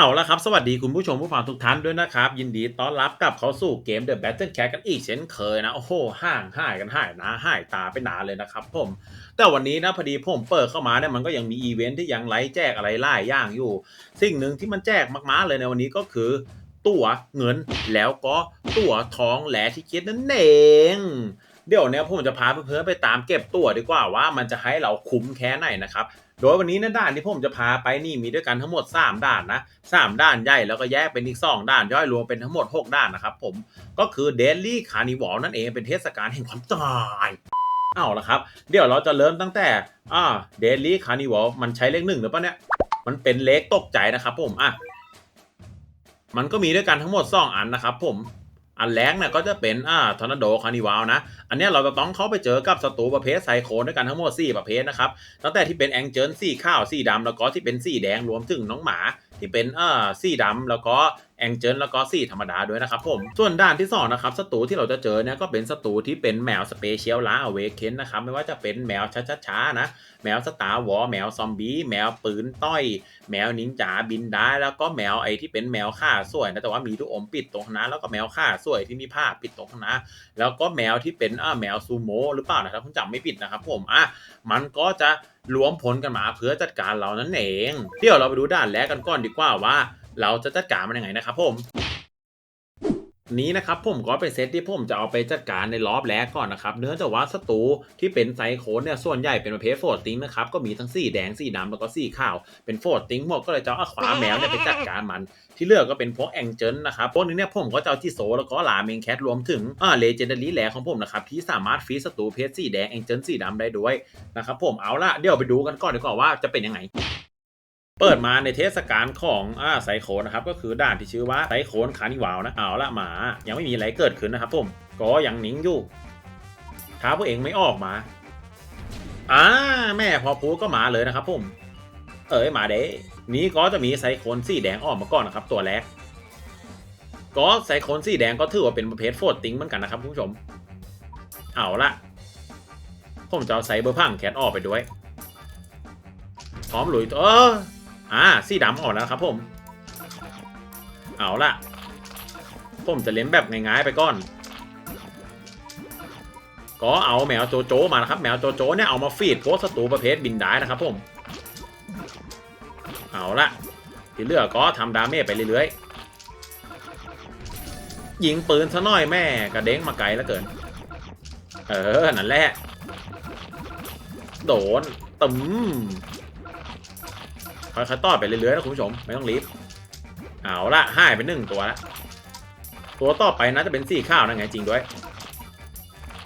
เอาละครับ สวัสดีคุณผู้ชมผู้ฟังทุกท่านด้วยนะครับ ยินดีต้อนรับกลับเข้าสู่เกม The Battle Cat กันอีกเช่นเคยนะ โอ้โหห่างหายกันหายนะหายตาไปนานเลยนะครับผม แต่วันนี้นะพอดีผมเปิดเข้ามาเนี่ยมันก็ยังมีอีเวนท์ที่ยังไลฟ์แจกอะไรหลายอย่างอยู่ สิ่งหนึ่งที่มันแจกมากๆเลยในวันนี้ก็คือ ตั๋วเงินแล้วก็ตั๋วทองแหลที่คิดนั่นเองเดี๋ยวเนี้ยผมจะพาเพื่อนๆไปตามเก็บตั๋วดีกว่าว่ามันจะให้เราคุ้มแค่ไหนนะครับ โดยวันนี้นะด่านที่ผมจะพาไปนี่มีด้วยกันทั้งหมด 3ด่านนะ 3ด่านใหญ่แล้วก็แยกเป็นอีก 2ด่านย่อยรวมเป็นทั้งหมด 6ด่านนะครับผมก็คือเดลี่คาร์นิวัลนั่นเองเป็นเทศกาลแห่งความตายเอาละครับ เดี๋ยวเราจะเริ่มตั้งแต่อ่าเดลี่คาร์นิวัลมันใช้เลขหนึ่งหรือเปล่าเนี่ย มันเป็นเลขตกใจนะครับผมอะมันก็มีด้วยกันทั้งหมด 2 อันนะครับผม อันแรกเนี่ยก็จะเป็นอ่าทอร์นาโดคาร์นิวัลนะ อันนี้เราจะต้องเข้าไปเจอกับศัตรูประเภทไซโคนด้วยกันทั้งหมด4ประเภทนะครับตั้งแต่ที่เป็นแองเจิลสีขาวสีดำแล้วก็ที่เป็นสีแดงรวมถึงน้องหมา ที่เป็นเอ่อสีดำแล้วก็แองเจิลแล้วก็สีธรรมดาด้วยนะครับผม ส่วนด้านที่สองนะครับศัตรูที่เราจะเจอเนี่ยก็เป็นศัตรูที่เป็นแมวสเปเชียลล้าเวกเคนนะครับไม่ว่าจะเป็นแมวช้าๆนะ แมวสตาร์วอแมวซอมบี้แมวปืนต้อย แมวนินจาบินได้แล้วก็แมวไอที่เป็นแมวข่าสวยนะแต่ว่ามีลูกอมปิดตรงน้าแล้วก็แมวข่าสวยที่มีผ้าปิดตรงน้าแล้วก็แมวที่เป็นอ่าแมวซูโม่หรือเปล่านะครับผมจำไม่ผิดนะครับผมอะมันก็จะ รวมผลกันมาเพื่อจัดการเรานั่นเอง เดี๋ยวเราไปดูด่านแรกกันก่อนดีกว่าว่า เราจะจัดการมันยังไงนะครับผม นี้นะครับผมก็เป็นเซตที่ผมจะเอาไปจัดการในรอบแรกก่อนนะครับ เนื่องจากว่าศัตรูที่เป็นไซโคนเนี่ยส่วนใหญ่เป็นประเภทโฟร์ติงนะครับก็มีทั้งสีแดงสีดำแล้วก็สีขาว เป็นโฟร์ติงหมดก็เลยจะเอาขวาแมวเนี่ยไปจัดการมัน ที่เหลือกก็เป็นพวกแองเจิลนะครับพวกนี้เนี่ยผมก็จะเอาจิโซแล้วก็ลาเมงแคทรวมถึงอ่าเลเจนดารีแหลของผมนะครับที่สามารถฟรีดศัตรูเพชรสีแดงแองเจิลสีดำได้ด้วยนะครับผมเอาละเดี๋ยวไปดูกันก่อนดีกว่าว่าจะเป็นยังไง เปิดมาในเทศกาลของอ่าไซโคนนะครับก็คือด่านที่ชื่อว่าไซโคนคานิวาลนะเอาละหมายังไม่มีอะไรเกิดขึ้นนะครับผมก็ยังนิ่งอยู่ท้าพวกเองไม่ออกมาอ่าแม่พอพูดก็มาเลยนะครับผมเอ๋ยมาเด้นี้ก็จะมีไซโคนสีแดงออกมาก่อนนะครับ ตัวแรกก็ไซโคนสีแดงก็ถือว่าเป็นประเภทโฟร์ติงเหมือนกันนะครับคุณผู้ชม เอาละผมจะเอาไซเบอร์พังแคทออกไปด้วยพร้อมหลุยเออ อ่าสีดำออกแล้วครับผม เอาละผมจะเล่นแบบง่ายๆไปก่อน ก็เอาแมวโจโจมานะครับ แมวโจโจเนี่ยเอามาฟีดโพสศัตรูประเภทบินได้นะครับผม เอาละที่เหลือก็ทำดาเมจไปเรื่อยๆ ยิงปืนซะหน่อยแม่กระเด้งมาไกลแล้วเกิน เออ นั่นแหละ โดนตึม ค่อยๆต่อไปเรื่อยๆนะคุณผู้ชมไม่ต้องรีบเอาละหายไปหนึ่งตัวละตัวต่อไปน่าจะเป็นสี่ข้าวนะไงจริงด้วย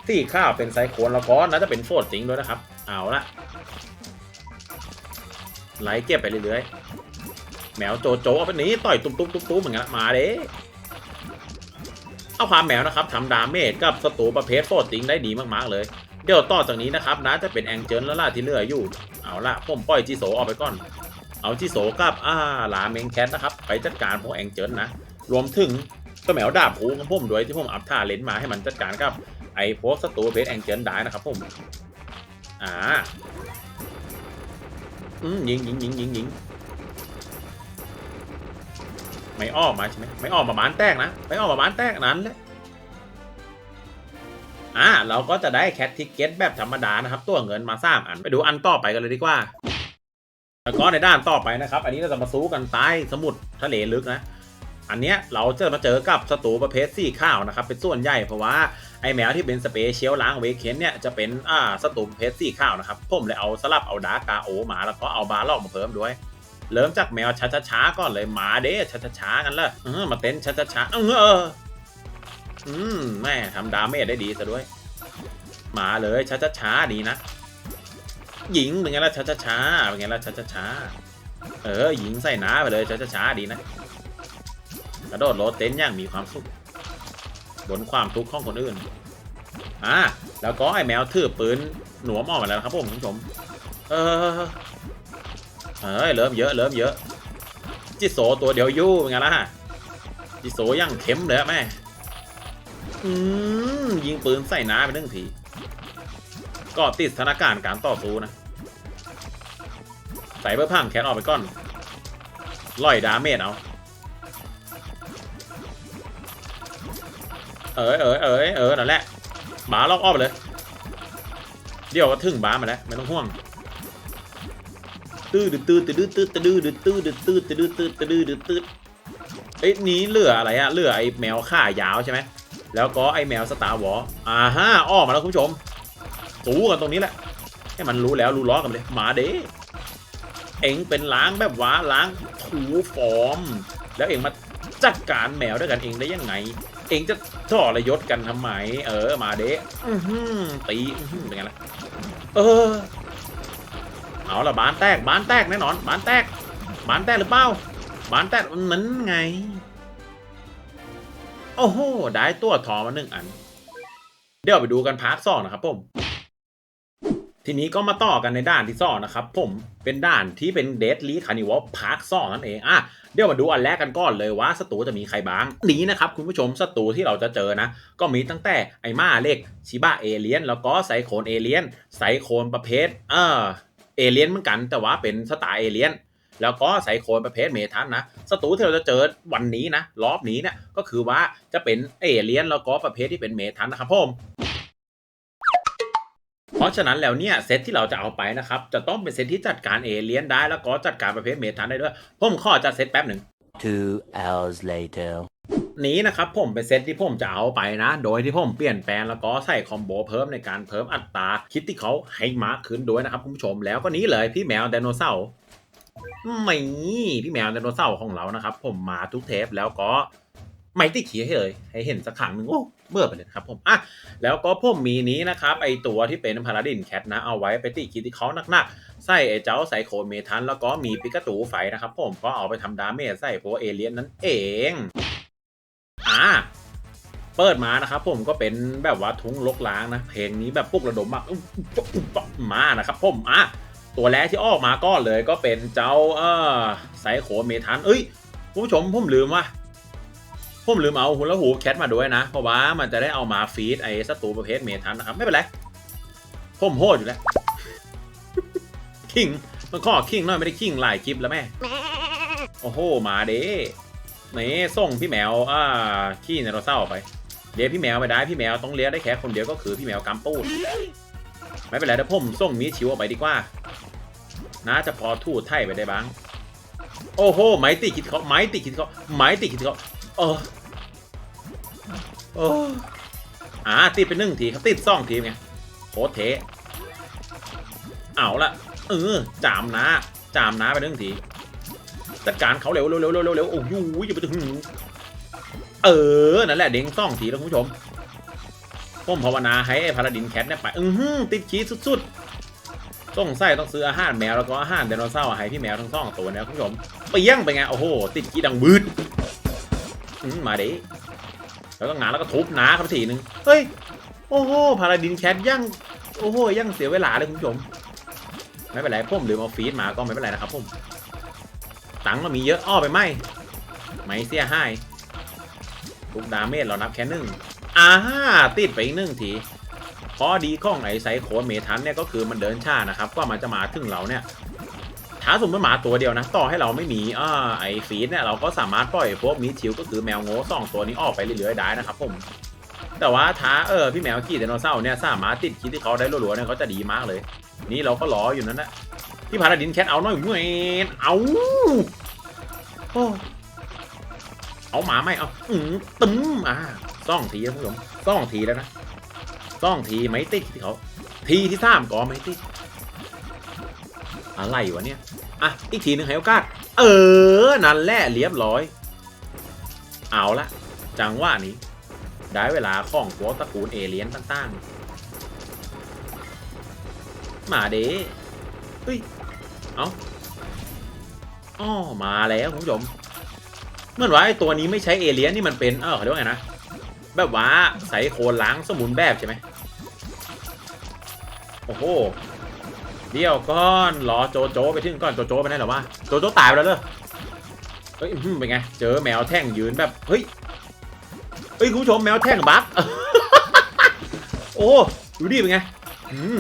สี่ข้าวเป็นไซโคนแล้วก็น่าจะเป็นโฟดจริงด้วยนะครับ เอาละไล่เก็บไปเรื่อยๆแมวโจโจเอาไปนี้ต่อยตุ้มตุ้มตุ้มตุ้มเหมือนกันมาเด้เอาความแมวนะครับทำดาเมจกับศัตรูประเภทโฟดจริงได้ดีมากๆเลย เดี๋ยวต่อจากนี้นะครับนะจะเป็นแองเจิลแล้วล่ะที่เหลืออยู่เอาละผมปล่อยจีโซออกไปก่อน เอาจีโซกับอ่าหลาเมงแคทนะครับ ไปจัดการพวกแองเจิลนะ รวมถึงก็แมวดาบผูของผมด้วยที่ผมอัพท่าเลนมาให้มันจัดการกับไอ้พวกศัตรูเภทแองเจิลได้นะครับผม อ่าอืมยิงยิงยิงยิงยิงไม่ออกมาใช่ไหมไม่ออกมาบ้านแตกนะไม่ออกมาบ้านแตกนั้นแหละอ่าเราก็จะได้แคททิกเก็ตแบบธรรมดานะครับ ตัวเงินมาสามอันไปดูอันต่อไปกันเลยดีกว่า แล้วก็ในด้านต่อไปนะครับ อันนี้เราจะมาสู้กันใต้สมุทรทะเลลึกนะ อันเนี้ยเราจะมาเจอกับศัตรูประเภทสี่ข้าวนะครับ เป็นส่วนใหญ่เพราะว่าไอแมวที่เป็นสเปเชียลล้างเวกเคนเนี่ยจะเป็นอ่าศัตรูประเภทสี่ข้าวนะครับ ผมเลยเอาสลับเอาดาร์กาโอมาแล้วก็เอาบาร์ลอกมาเพิ่มด้วย เริ่มจากแมวช้าๆก่อนเลยหมาเด้ช้าๆกันเลยมาเต้นช้าๆเออเอออืมแม่ทำดาเมจได้ดีซะด้วย หมาเลยช้าๆดีนะ หญิงเป็นไงล่ะช้าๆเป็นไงล่ะช้าๆเออหญิงใส่หนาไปเลยช้าๆดีนะกระโดดโลดเต้นอย่างมีความสุขบนความทุกข์ของคนอื่นอ่าแล้วก็ไอ้แมวถือปืนหนวมออกมาแล้วครับผมคุณผู้ชมเออเอ้ยเริ่มเยอะเริ่มเยอะ จิโซตัวเดียวยู่เป็นไงล่ะฮะจิโซยังเข้มเลยแม่อืมยิงปืนใส่น้าไปหนึ่งที ก็ติดสถานการณ์การต่อสู้นะ ใส่เบอร์พังแขนออกไปก่อนล่อยดาเมจเอา เออเออเออเออนั่นแหละบาล็อกอ้อมเลย เดี๋ยวก็ถึงบามาแล้วไม่ต้องห่วงตื้อดืดตื้อตื้อตื้อตื้อตื้อดืดตื้อดืดตื้อตื้อตื้อตื้อตื้อเอ้นี้เหลืออะไรอะเหลือไอ้แมวข่ายาวใช่ไหมแล้วก็ไอ้แมวสตาร์วอลอ่าฮะอ้อมมาแล้วคุณผู้ชม สู้กันตรงนี้แหละ ให้มันรู้แล้วรู้ล้อกันเลยมาเด้เอ็งเป็นล้างแบบว่าล้างถูฟอร์มแล้วเอ็งมาจัดการแมวด้วยกันเองได้ยังไง เองจะทระยศกันทำไม เออมาเด้อื้อหือตีเป็นไงล่ะเออ เอาละบานแตกบานแตกแน่นอนบานแตกบานแตกหรือเปล่าบานแตกนั้นไง โอ้โหได้ตัวทอมาหนึ่งอัน เดี๋ยวไปดูกันพาร์ทสองนะครับผม ทีนี้ก็มาต่อกันในด่านที่สองนะครับ ผมเป็นด่านที่เป็นเดดลีคานิวอลพาร์ทสองนั่นเองอะเดี๋ยวมาดูอันแรกกันก่อนเลยว่าศัตรูจะมีใครบ้างนี้นะครับคุณผู้ชมศัตรูที่เราจะเจอนะ ก็มีตั้งแต่ไอมาเล็กชิบะเอเลียน แล้วก็ไซโคนเอเลียนไซโคนประเภทเออเอเลียนเหมือนกัน แต่ว่าเป็นสไตล์เอเลียนแล้วก็ไซโคนประเภทเมทันนะศัตรูที่เราจะเจอวันนี้นะรอบนี้เนี่ยก็คือว่าจะเป็นเอเลียนแล้วก็ประเภทที่เป็นเมทันนะครับผม ราะฉะนั้นแล้วเนี่ยเซตที่เราจะเอาไปนะครับ จะต้องเป็นเซตที่จัดการเอเลียนได้แล้วก็จัดการประเภทเมทันได้ด้วย ผมขอจัดเซตแป๊บหนึ่ง Two hours later. นี้นะครับผมเป็นเซตที่ผมจะเอาไปนะ โดยที่ผมเปลี่ยนแปลงแล้วก็ใส่คอมโบเพิ่มในการเพิ่มอัตราคิดที่เขาให้มากขึ้นด้วยนะครับคุณผู้ชมแล้วก็นี้เลยพี่แมวไดโนเสาร์ไม่พี่แมวไดโนเสาร์ของเรานะครับ ผมมาทุกเทปแล้วก็ ไม่ติดขีให้เลย ให้เห็นสักครั้งหนึ่งโอ้เมื่อไปเลยครับผมอะแล้วก็ผมมีนี้นะครับไอตัวที่เป็นพาราดินแคทนะเอาไว้ไปติคิดที่เขาหนักๆ ใส่ไอเจ้าไซโคเมทัน แล้วก็มีปิกาจูไฟนะครับผมก็เอาไปทำดาเมจใส่พวกเอเลียนนั่นเองอ่าเปิดมานะครับผมก็เป็นแบบว่าทุ้งลกล้างนะ เพลงนี้แบบปุกระดมมากมานะครับผมอะตัวแรกที่ออกมาก็เลยก็เป็นเจ้าเออไซโคเมทันเอ้ยผู้ชมผมลืมว่า ผมลืมเอาหุ่นละหูแคทมาด้วยนะ เพราะว่ามันจะได้เอามาฟีดไอ้ศัตรูประเภทเมทันนะครับ ไม่เป็นไรผมโหดอยู่แล้ว คิงมันข้อคิงน่อยไม่ได้คิงหลายคลิปแล้วแม่ โอ้โหมาเด้นี่ส่งพี่แมวอ่าขี้ในเราเศร้าไปเลี้ยพี่แมวไม่ได้พี่แมวต้องเลี้ยงได้แค่คนเดียวก็คือพี่แมวกำปูดไม่เป็นไรเดี๋ยวผมส่งมีชิวออกไปดีกว่าน่าจะพอทูดไถ่ไปได้บ้าง โอ้โหไม้ติดคิดเขาไม้ติดคิดเขาไม้ติดคิดเขา เออโอ้อ่าติดไปหนึ่งทีครับติดสองทีไงโคตรเทเอาละเออจามนะจามนะไปหนึ่งทีจัดการเขาเร็วเร็วเร็วเร็วเร็วโอ้ยอย่าไปถึงเออนั่นแหละเด้งซ่องทีแล้วคุณผู้ชมผมภาวนาให้ไอ้พาราดินแคทเนี่ยไปอือหือติดขี้สุดๆต้องใส่ต้องซื้ออาหารแมวแล้วก็อาหารไดโนเสาร์ให้พี่แมวทั้งสองตัวเนี่ยคุณผู้ชมเปี้ยงไปไงโอ้โหติดขี้ดังบืด อืมมาดิแล้วก็งานแล้วก็ทุบหนาครับทีนึงเฮ้ยโอ้โหพาราดินแคทยังโอ้โหยังเสียเวลาเลยคุณผู้ชมไม่เป็นไรผมลืมเอาฟีดมาก็ไม่เป็นไรนะครับผมตังเรามีเยอะอ้อไปไหมไม่เสียให้ทุกดาเมจเรานับแค่หนึ่งอ่าติดไปอีกหนึ่งทีข้อดีของไอไซโคเมทันเนี่ยก็คือมันเดินช้านะครับกว่ามันจะมาถึงเราเนี่ย ถ้าสมมติหมาตัวเดียวนะ ต่อให้เราไม่มีอ่าไอฟีดเนี่ยเราก็สามารถปล่อยพวกมิชิวก็คือแมวโง่สองตัวนี้ออกไปเรื่อยๆได้นะครับผมแต่ว่าถ้าเออพี่แมวขี่ไดโนเสาร์เนี่ยสามารถติดคิดที่เขาได้รัวๆเนี่ยเขาจะดีมากเลย นี่เราก็รออยู่นั่นแหละพี่พาราดินแคทเอาหน่อยเว้ยเอาโอ้เอาหมาไหมเอาอืมตึ้มอ่าซ่องทีแล้วผู้ชมซ่องทีแล้วนะซ่องทีไม่ติดที่เขาทีที่สามก็ไม่ติด อะไรวะเนี่ย อะ อีกทีหนึ่งให้โอกาส เออ นั่นแหละเรียบร้อย เอาละ จังหวะนี้ ได้เวลาของพวกตระกูลเอเลียนต่างๆ มาเด้เฮ้ย เอาอ๋อมาแล้วคุณผู้ชมเมื่อว่าไอตัวนี้ไม่ใช้เอเลียนนี่มันเป็น เออเขาเรียกว่าไงนะ แบบว่าใส่โคนล้างสมุนแบบใช่ไหมโอ้โห เดี๋ยวก่อนรอโจโจไปถึงก่อนโจโจไปไหนหรอวะโจโจตายไปแล้วเลยเฮ้ยเป็นไงเจอแมวแท่งยืนแบบเฮ้ยเฮ้ยคุณผู้ชมแมวแท่งบักโอ้ดูดิเป็นไง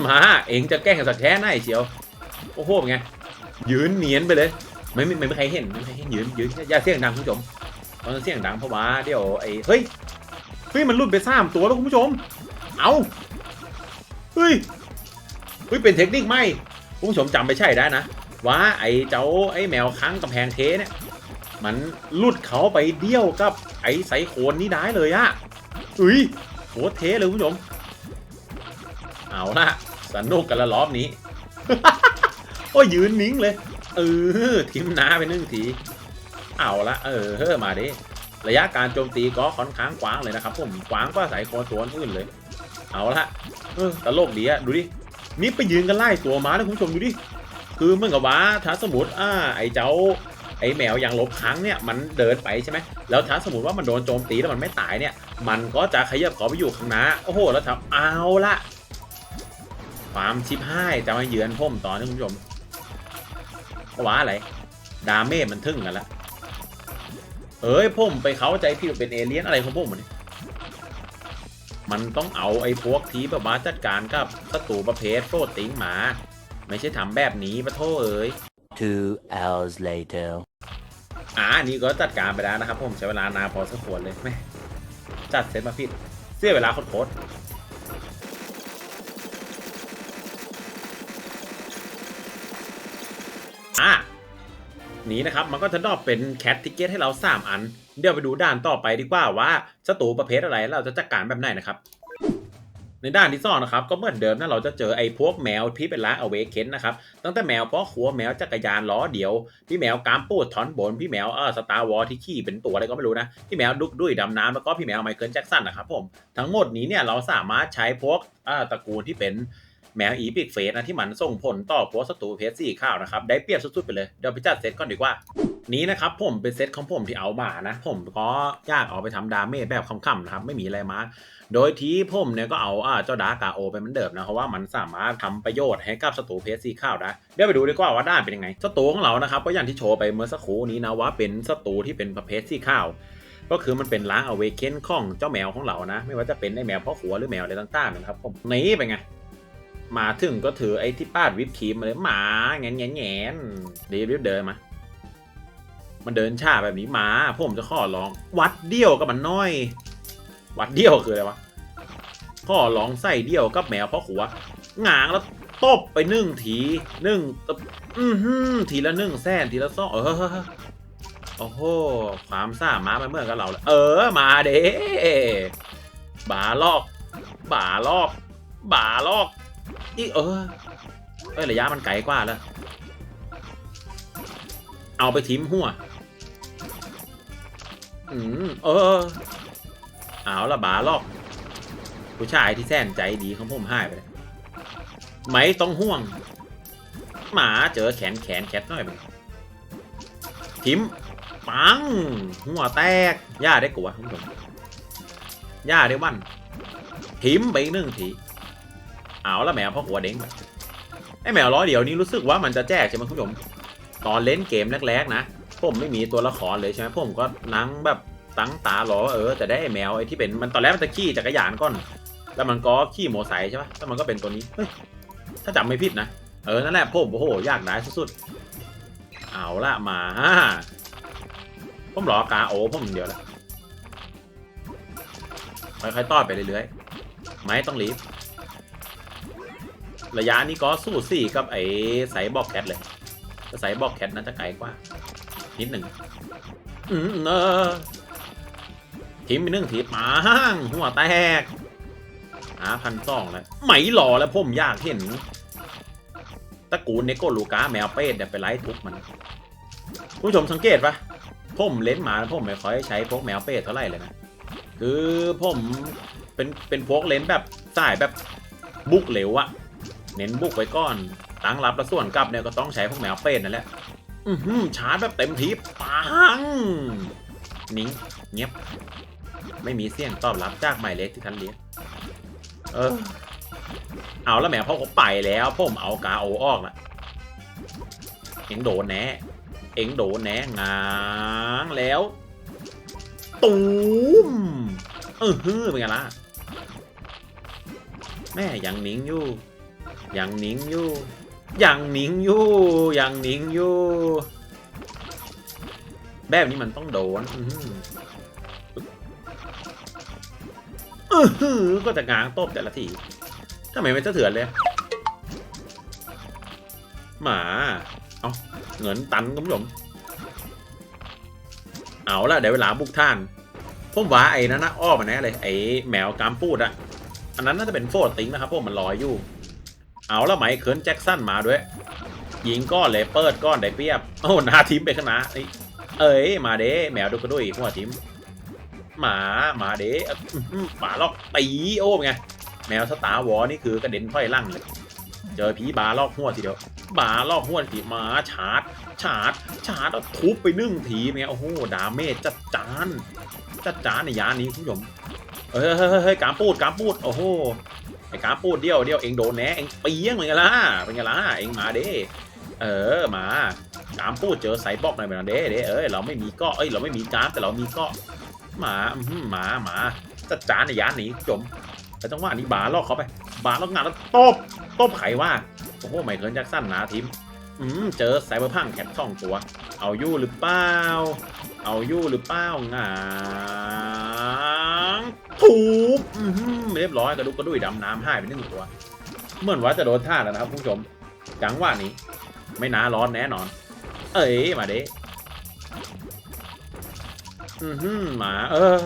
มาเองจะแกล้งสัตว์แท้หน้าไอ้เชียวโอ้โหเป็นไงยืนเนียนไปเลยไม่ไม่ไม่ใครเห็นไม่ใครเห็นยืนยืนอย่าเสียงดังคุณผู้ชมตอนเสียงดังเพราะว่าเดี๋ยวไอ้เฮ้ยเฮ้ยมันหลุดไปสามตัวแล้วคุณผู้ชมเอาเฮ้ย เฮ้ยเป็นเทคนิคไหมคุณผู้ชมจำไปใช่ได้นะว่าไอ้เจ้าไอ้แมวค้างกำแพงเทเนี่ยมันลุดเขาไปเดี่ยวกับไอ้ไซโคนนี่ได้เลยอะอุ้ยโคตรเทเลยคุณผู้ชม เอาละสนุกกันละรอบนี้ โอ้ยืนนิ่งเลย เออทิมน้าไปนึ่งที เอาละเออมาดิระยะการโจมตีก็ค่อนข้างกว้างเลยนะครับผมกว้างกว่าสายคอตัวอื่นเลย เอาละเออตลกดีอะดูดิ นี่ไปยืนกันไล่ตัวม้าแล้วคุณผู้ชมดูดิ คือเมื่อกับว่าถ้าสมมติอ่าไอ้เจ้าไอ้แมวอย่างลบครั้งเนี่ยมันเดินไปใช่ไหมแล้วถ้าสมมติว่ามันโดนโจมตีแล้วมันไม่ตายเนี่ย มันก็จะขยับขอไปอยู่ข้างหน้าโอ้โหแล้วทำเอาละความชิบหายจะมาเยือนพ่มตอนนี้คุณผู้ชมว่าอะไรดาเมจมันทึ่งกันละเอ้ยพ่มไปเขาใจพี่เป็นเอเลี่ยนอะไรของพ่มมันนี่ มันต้องเอาไอ้พวกทีแบบมาจัดการกับศัตรูประเภทโฟตติงมา ไม่ใช่ทำแบบนี้ปะโทเอ้ย Two hours later. อ่าอันนี้ก็จัดการไปแล้วนะครับ ผมใช้เวลานานพอสมควรเลยแม่จัดเซตมาผิดเสียเวลาโคตรๆอะนี้นะครับ มันก็จะดรอปเป็นแคทติเกตให้เรา 3 อัน เดี๋ยวไปดูด่านต่อไปดีกว่าว่าศัตรูประเภทอะไรเราจะจัดการแบบไหนนะครับ ในด้านที่สองนะครับ ก็เหมือนเดิมนะเราจะเจอไอ้พวกแมวที่เป็นล้าอเวกเคนนะครับตั้งแต่แมวป้อขัวแมวจักรยานล้อเดียว พี่แมวกามปูดถอนบนพี่แมวเออสตาร์วอลที่ขี่เป็นตัวอะไรก็ไม่รู้นะพี่แมวดุกดุยดำน้ำแล้วก็พี่แมวไมเคิลแจ็คสันนะครับผมทั้งหมดนี้เนี่ยเราสามารถใช้พวกอ่าตระกูลที่เป็นแมวอีพิกเฟสนะที่มันส่งผลต่อพวกศัตรูเพชรสี่ข้าวนะครับได้เปรียบสุดๆไปเลยเดี๋ยวไปจัดเซตก่อนดีกว่า นี้นะครับผมเป็นเซตของผมที่เอามานะ ผมก็อยากเอาไปทำดาเมจแบบคำๆนะครับ ไม่มีอะไรมาโดยที่ผมเนี่ยก็เอาอ่าเจ้าดากาโอไปเหมือนเดิมนะ เพราะว่ามันสามารถทำประโยชน์ให้กับศัตรูเพชรสีข้าวได้เดี๋ยวไปดูดีกว่าว่าด้านเป็นยังไงศัตรูของเรานะครับก็อย่างที่โชว์ไปเมื่อสักครู่นี้นะว่าเป็นศัตรูที่เป็นประเภทสีข้าวก็คือมันเป็นล้างเอาเวเคนของเจ้าแมวของเรานะ ไม่ว่าจะเป็นไอแมวพ่อขัวหรือแมวอะไรต่างๆนะครับผมนี่เป็นไงมาถึงก็ถือไอ้ที่ป้าดวิปครีมมาเลยหมาแงนแงนแงนเดี๋ยวรีบเดินมา มันเดินช้าแบบนี้มาผมจะขอลอง วัดเดี่ยวกับมันน้อย วัดเดี่ยวคืออะไรวะพ่อลองใส่เดี่ยวกับแมวพ่อขัวหงางแล้วตบไปหนึ่งทีหนึ่งอือหือทีละหนึ่งแสนทีละสองเออโอ้โหความสามารถมันเมื่อกับเราเลยเออมาเด้บาลอก บาลอก บาลอกอีเออเอ้ยระยะมันไกลกว่าแล้วเอาไปทิ้มหัว อืมเออ เอาละบาลอก ผู้ชายที่แสนใจดีของผมหายไปเลยไม่ต้องห่วง หมาเจอแขนแขนแคทหน่อยไปทิมปัง หัวแตกย่าได้กลัวคุณผู้ชมย่าได้วันทิมไปอีกหนึ่งทีเอาละแมวพ่อหัวเด้งไปไอแมวร้อยเดียวนี้รู้สึกว่ามันจะแจกใช่ไหมคุณผู้ชมตอนเล่นเกมแรกๆนะ ผมไม่มีตัวละครเลยใช่ไหมผมก็นั่งแบบตั้งตารอว่าเออจะได้ไอ้แมวไอ้ที่เป็นมันตอนแรกมันจะขี่จักรยานก่อนแล้วมันก็ขี่โมไซค์ใช่ปะแล้วมันก็เป็นตัวนี้เฮ้ยถ้าจำไม่ผิดนะเออนั่นแหละผมโอ้โหยากได้สุดๆเอาละมาผมรอกาโอผมอย่งเดียวละค่อยๆต้อนไปเรื่อยๆไม่ต้องรีบระยะนี้ก็สู้สี่กับไอ้ไซบอกแคทเลยแต่ไซบอกแคทน่าจะไกลกว่า นิดหนึ่งอืมเออทีมไปหนึ่งทีปังหัวแตกหาพันสองแล้วไหมหล่อแล้วผมอยากเห็นตระกูลเนโกลูกาแมวเป็ดเนี่ยไปไล่ทุบมันผู้ชมสังเกตปะผมเล่นหมาแล้วผมไม่ค่อยใช้พวกแมวเป็ดเท่าไหร่เลยนะคือผมเป็นเป็นพวกเลนแบบสายแบบบุกเหลวอะเน้นบุกไว้ก่อนตั้งรับแล้วส่วนกลับเนี่ยก็ต้องใช้พวกแมวเป็ดนั่นแหละอือหือ ชาร์จแบบเต็มทีปังนิ่งเงียบ ไม่มีเสียงตอบรับจากหมายเลขที่ท่านเรียกเออ เอาแล้วแหมพ่อเขาไปแล้วผมเอากาโอออกละเอ็งโดนแน่เอ็งโดนแน่งางแล้ว ตูมเออฮือเป็นไงล่ะแม่ยังนิ่งอยู่ยังนิ่งอยู่ ยังนิงอยู่ยังนิงอยู่แบบนี้มันต้องโดนอือหือก็จะง้างตบแต่ละทีทำไมไม่เถื่อนเลย หมา เอาเงินตันคุณผู้ชมเอาละเดี๋ยวเวลาบุกท่านผมว่าไอ้นั่นนะอ้อมาแน่เลยไอ้แมวกามปูดอะอันนั้นน่าจะเป็นโฟร์ติงนะครับพวกมันลอยอยู่ เอาละไหมเคิร์นแจ็คสันมาด้วย ยิงก้อนเลยเปิดก้อนได้เปียบโอ้หนาทีมไปขนาดเอ้ยเอ้ยมาเด้แมวดูกระดุยหัวทีมหมามาเด้หมาล็อกตีโอ้ไงแมวสตาร์วอนี่คือกระเด็นถ้อยลั่งเลย เจอผีบาลอกหัวทีเดียวบาลอกหัวทีหมาชาร์จชาร์จชาร์จแล้วทุบไปนึ่งทีเนี่ยโอ้โหดาเมจจัดจานจัดจานในยานี้คุณผู้ชมเฮ้ยเฮ้ยเฮ้ยเฮ้ยกามปูดกามปูดโอ้โห ไอ้กามปูดเดียวเดียวเองโดนแน่เองเปี้ยงเลยไงล่ะเป็นไงล่ะเองมาเด้เออมากามปูดเจอไซบล็อกหน่อยเป็นไงเด้เด้เอ้ยเราไม่มีก็เอ้ยเราไม่มีกามแต่เรามีก็หมาหือหมาหมาจัดจานในยานนี้คุณผู้ชมแต่จังหวะนี้บาลอกเขาไป บาลอกงานแล้วตบตบไขว่าโอ้โหไมเคิลแจ็คสันนาทิมอืมเจอไซเบอร์พังแคทสองตัว เอายู่หรือเปล่าเอายู่หรือเปล่างา ถูกเรียบร้อยกระดุกกระดุยดำน้ำหายไปหนึ่งตัว เหมือนว่าจะโดนท่าแล้วนะครับคุณผู้ชมจังหวะนี้ ไม่น่าร้อนแน่นอน เอ้ยมาเด้อือหือหมา เออ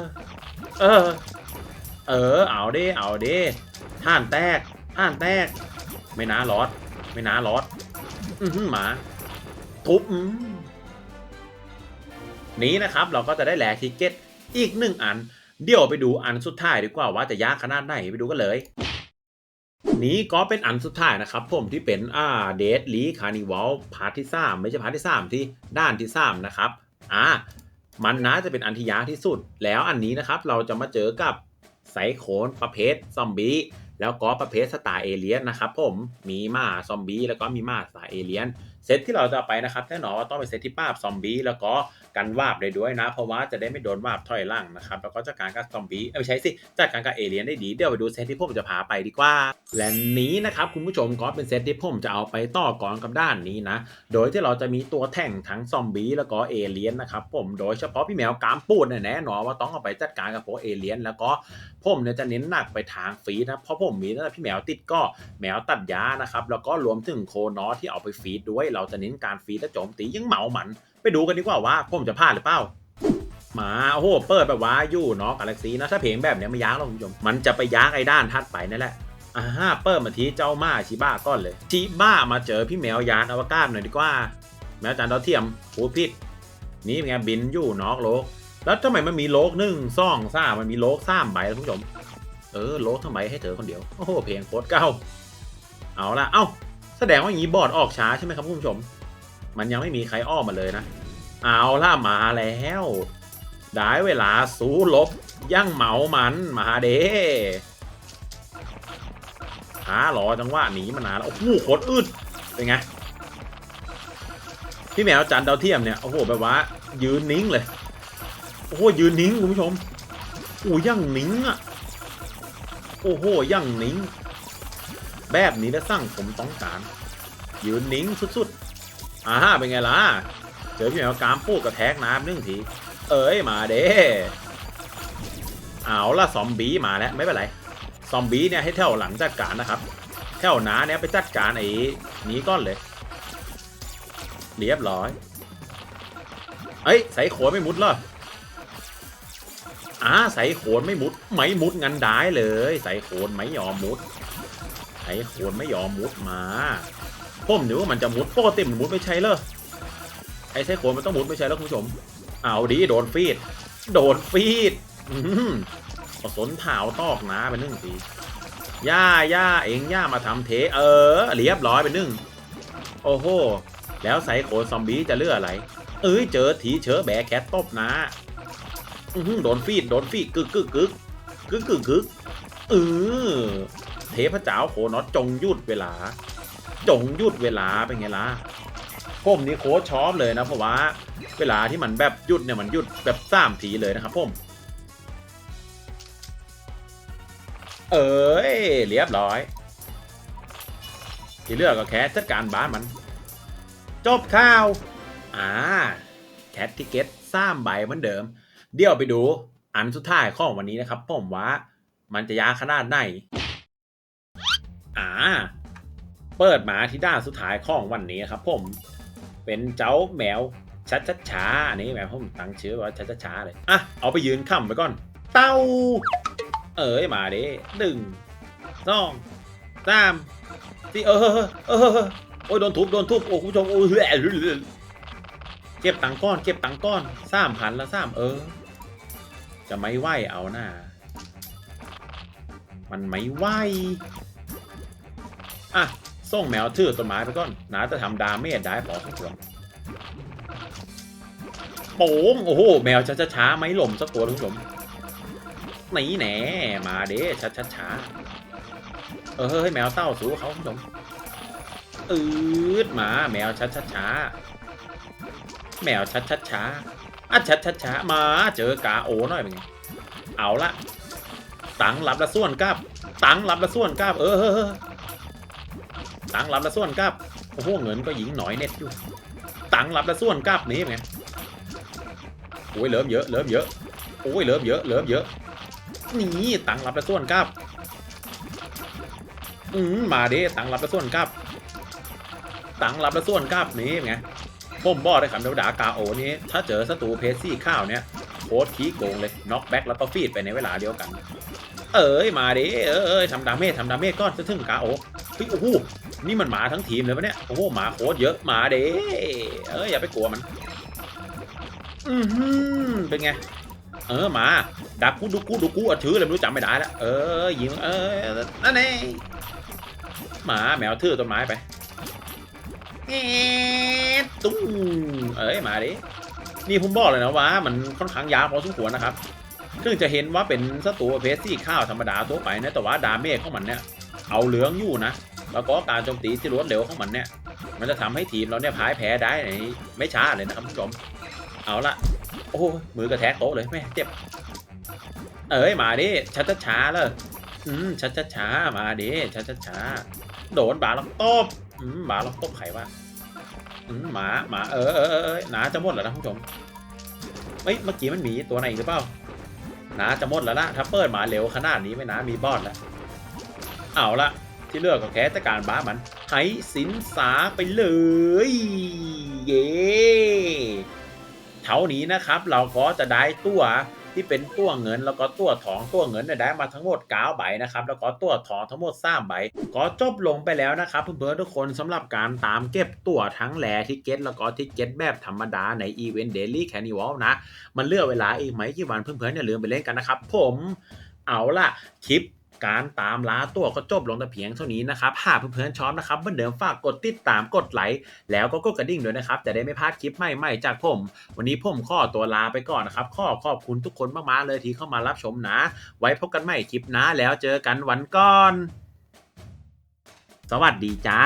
เออ เออ เอาเด้เอาเด้ท่านแตกท่านแตก ไม่น่ารอด ไม่น่ารอด อือหือหมา ทุบนี้นะครับ เราก็จะได้แหลกทิกเก็ตอีกหนึ่งอัน เดี๋ยวไปดูอันสุดท้ายดีกว่าว่าจะยากขนาดไหนไปดูกันเลยนี้ก็เป็นอันสุดท้ายนะครับผมที่เป็นอ่าเดทลีคาร์นิวัลพาร์ทที่สาไม่ใช่พาร์ทที่สาที่ด้านที่สานะครับอ่ามันน่าจะเป็นอันที่ยากที่สุด แล้วอันนี้นะครับเราจะมาเจอกับไซโคนประเภทซอมบี้แล้วก็ประเภทสตาร์เอเลียนนะครับผมมีมาซอมบี้แล้วก็มีมาสตาร์เอเลียนเซตที่เราจะไปนะครับแน่นอนว่าต้องเป็นเซตที่ปราบซอมบี้แล้วก็ กันวาบได้ด้วยนะ เพราะว่าจะได้ไม่โดนวาบถอยล่างนะครับแล้วก็จัดการกับซอมบี้เอ้ยไม่ใช่สิจัดการกับเอเลียนได้ดีเดี๋ยวไปดูเซตที่ผมจะพาไปดีกว่า และนี้นะครับคุณผู้ชมก็เป็นเซตที่ผมจะเอาไปต่อกรกับด้านนี้นะ โดยที่เราจะมีตัวแท่งทั้งซอมบี้แล้วก็เอเลียนนะครับผมโดยเฉพาะพี่แมวกามปูดเนี่ยแน่นอนว่าต้องเอาไปจัดการกับพวกเอเลียนแล้วก็ผมเนี่ยจะเน้นหนักไปทางฟีดนะเพราะผมมีตั้งแต่พี่แมวติดก็แมวตัดยานะครับแล้วก็รวมถึงโคนอที่เอาไปฟีดด้วย เราจะเน้นการฟีดและโจมตียังเหมาหมันไปดูกันดีกว่าว่าผมจะพลาดหรือเปล่ามาโอ้โหเปิดแบบว่าอยู่เนาะกาแล็กซีนะถ้าเพลงแบบเนี้ยไม่ยากหรอกคุณผู้ชมมันจะไปยากไอ้ด้านทัดไปนั่นแหละอ่าเปิดมาทีเจ้ามาชิบ้าก้อนเลยชิบ้ามาเจอพี่แมวยานอวกาศหน่อยดีกว่า แมวจานดาวเทียมผูพิษนี่เป็นไงบินอยู่นอกโลก แล้วทำไมมันมีโลกหนึ่งซ่องซ่ามันมีโลกสามใบแล้วคุณผู้ชมเออโลกทั้งใบให้เธอคนเดียวโอ้โหเพลงโคตรเก่าเอาละเอ้าแสดงว่าอย่างนี้บอดออกช้าใช่ไหมครับคุณผู้ชม มันยังไม่มีใครอ้อมมาเลยนะ เอาล่ะมาแล้วได้เวลาสู้ลบยั่งเหมามันมาเด้หาหรอจังหวะหนีมานานแล้วโอ้โหโคตรอึดเป็นไงพี่แมวจันดาวเทียมเนี่ยโอ้โหแบบว่า ยืนนิ่งเลยโอ้โหยืนนิ่งคุณผู้ชมโอ้ยั่งนิ่งอะโอ้โหยั่งนิ่งแบบนี้แล้วสร้างผมต้องการยืนนิ่งสุดๆ อ่าเป็นไงล่ะ เจอพี่แมวกามปูกกระแทกน้ำหนึ่งที เอ้ยมาเด้เอาละซอมบี้มาแล้วไม่เป็นไร ซอมบี้เนี่ยให้แถวหลังจัดการนะครับ แถวหนาเนี่ยไปจัดการไอ้นี้ก้อนเลย เรียบร้อย เอ้ยใส่โขนไม่มุดเหรออ่าใส่โขนไม่มุดไม่มุดงันได้เลย ใส่โขนไม่ยอมมุด ใส่โขนไม่ยอมมุดมา ผมนึกว่ามันจะมุดปกติมันมุดไม่ใช่เหรอไอ้ใส่โขนมันต้องมุดไม่ใช่แล้วคุณผู้ชม เอาดีโดนฟีด โดนฟีดอืมเอาสนเผาตอกนะไปหนึ่งทีย่าย่าเองย่ามาทำเท เออเรียบร้อยไปหนึ่งโอ้โห แล้วใส่โขนซอมบี้จะเลือกอะไร เอ้ยเจอถีเชอแบกแคทตบนะอื้อโดนฟีดโดนฟีดกึกกึกกึกกึกกึกกึกเออเทพเจ้าโขนอตจงยุดเวลา จงหยุดเวลาเป็นไงล่ะผมนี่โค้ชชอบเลยนะเพราะว่า เวลาที่มันแบบหยุดเนี่ยมันหยุดแบบสามทีเลยนะครับผมเอ้ยเรียบร้อย ที่เลือกก็แค่จัดการบ้านมัน จบข่าว อ่า แคททิเก็ตสามใบเหมือนเดิม เดี๋ยวไปดู อันสุดท้ายของวันนี้นะครับ ผมว่า มันจะยาขนาดไหน อ่า เปิดมาที่ด้านสุดท้ายของวันนี้ครับผม เป็นเจ้าแมวชัดชัดช้าอันนี้แมวผมตั้งชื่อว่าชัดชัดช้าเลย อะ เอาไปยืนค่ำไปก่อน เต้า เอ๋ยมาดิหนึ่งสองสามสี่เออเออโอ้ยโดนทุบโดนทุบโอ้คุณผู้ชมโอ้ยเก็บตังก้อน เก็บตังก้อนสามพันละสามเออ จะไม่ไหวเอาหน้ามันไม่ไหวอะ ส่งแมวถือต้นไม้ไปก่อนนาจะทำดาเมจได้พอสมควรโป๋งโอ้โห แมวช้าช้าไม่หล่มสักตัวทุกผู้ชมหนีแหนมาเด้ช้าช้าช้าเออเฮ้ยแมวเต้าสู้เขาคุณผู้ชมอืดมาแมวช้าช้าช้าแมวชัดชัดช้าอะชัดชัดช้ามาเจอกาโอหน่อยเป็นไงเอาละตังรับละส่วนกับ ตังรับละส่วนกับ เออเออเออ ตังรับละส่วนกับโอ้โหเงินก็หญิงหน่อยเน็ตอยู่ตังรับละส่วนกับนี่ไงโอ้ยเริ่มเยอะเริ่มเยอะโอ้ยเริ่มเยอะเริ่มเยอะนี่ตังรับละส่วนกับอืมมาเดิตังรับละส่วนกับตังรับละส่วนกับนี่ไงผมบอกเลยคำเดาดากาโอนี้ถ้าเจอศัตรูเพสซี่ข้าวเนี้ยโคตรพีคโกงเลยน็อกแบ็กแล้วก็ฟีดไปในเวลาเดียวกัน เอ้ยมาดิเอ้ยเอ้ยทำดาเมจทำดาเมจก้อนจะถึงกาโอเฮ้ยโอ้โห นี่มันหมาทั้งทีมเลยปะเนี่ย โอ้โห หมาโคตรเยอะ หมาเด้เอ้ยอย่าไปกลัวมัน อือหือเป็นไง เออหมาดักกูดูกูดูกูอะถือเลยไม่รู้จำไม่ได้แล้ว เออยิงเออ นั่นเองหมาแมวถือต้นไม้ไปเอตุ้งเอ้ยมาดินี่ผมบอกเลยนะว่า มันค่อนข้างยาวพอสมควรนะครับซึ่งจะเห็นว่าเป็นศัตรูประเพสซี่ข้าวธรรมดาทั่วไปนะแต่ว่าดาเมจของมันเนี่ย เอาเหลืองอยู่นะ แล้วก็การโจมตีที่รวดเร็วของมันเนี่ย มันจะทำให้ทีมเราเนี่ยพ่ายแพ้ได้ในไม่ช้าเลยนะครับผู้ชม เอาละโอ้มือกระแทกโต๊ะเลยแม่เจ็บ เอ้ยมาดิช้าช้าช้าเลยอืมช้าช้าช้ามาดิช้าช้าช้าโดนบาล็อกตบอืมบาล็อกตบไขวะอืมหมาหมาเออเออเออหนาจะหมดแล้วนะผู้ชมเอ้ยเมื่อกี้มันมีตัวไหนอีกหรือเปล่าหนาจะหมดแล้วนะถ้าเปิดหมาเร็วขนาดนี้ไม่นามีบอสแล้วเอาละ ที่เลือกก็แค่แต่การบ้ามันให้สินสาไปเลย เย้เท่านี้นะครับ เราก็จะได้ตัวที่เป็นตัวเงินแล้วก็ตัวทองตัวเงินเนี่ยได้มาทั้งหมด9ใบนะครับแล้วก็ตัวทองทั้งหมด3ใบก็จบลงไปแล้วนะครับเพื่อนๆทุกคนสำหรับการตามเก็บตัวทั้งแหล่ทิเก็ตแล้วก็ทิเก็ตแบบธรรมดาในอีเวนต์เดลี่แคนิวัลนะ มันเลือกเวลาอีกไหมกี่วันเพื่อนๆอย่าลืมไปเล่นกันนะครับผมเอาล่ะ คลิป การตามล้าตัวก็จบลงแต่เพียงเท่านี้นะครับ หากเพื่อนๆชอบนะครับเหมือนเดิมฝากกดติดตามกดไลค์แล้วก็กดกระดิ่งด้วยนะครับ จะได้ไม่พลาดคลิปใหม่ๆจากผม วันนี้ผมข้อตัวลาไปก่อนนะครับขอขอบคุณทุกคนมากๆเลยที่เข้ามารับชมนะ ไว้พบกันใหม่คลิปนะแล้วเจอกันวันก่อน สวัสดีจ้า